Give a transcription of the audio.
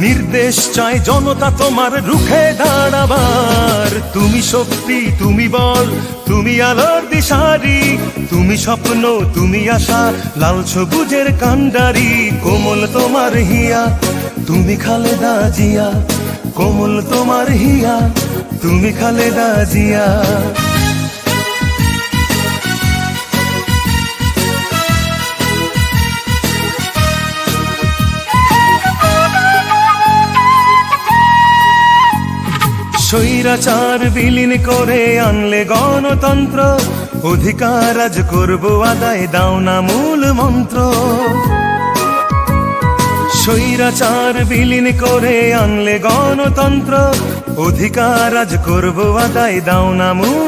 নির্দেশ চায় জনতা তোমার রুখে দাঁড়াবার। তুমি শক্তি, তুমি বল, তুমি আলোর দিশারি। তুমি স্বপ্ন, তুমি আশা, লাল সবুজের কান্ডারি কোমল তোমার হিয়া, তুমি খালেদা জিয়া। কোমল তোমার হিয়া, তুমি খালেদা জিয়া। স্বৈরাচার বিলীন করে আনলে গণতন্ত্র। অধিকার আজ করব, আদায় দাও না মূল মন্ত্র। স্বৈরাচার বিলীন করে আনলে গণতন্ত্র। অধিকার আজ করব, আদায় দাও না মূল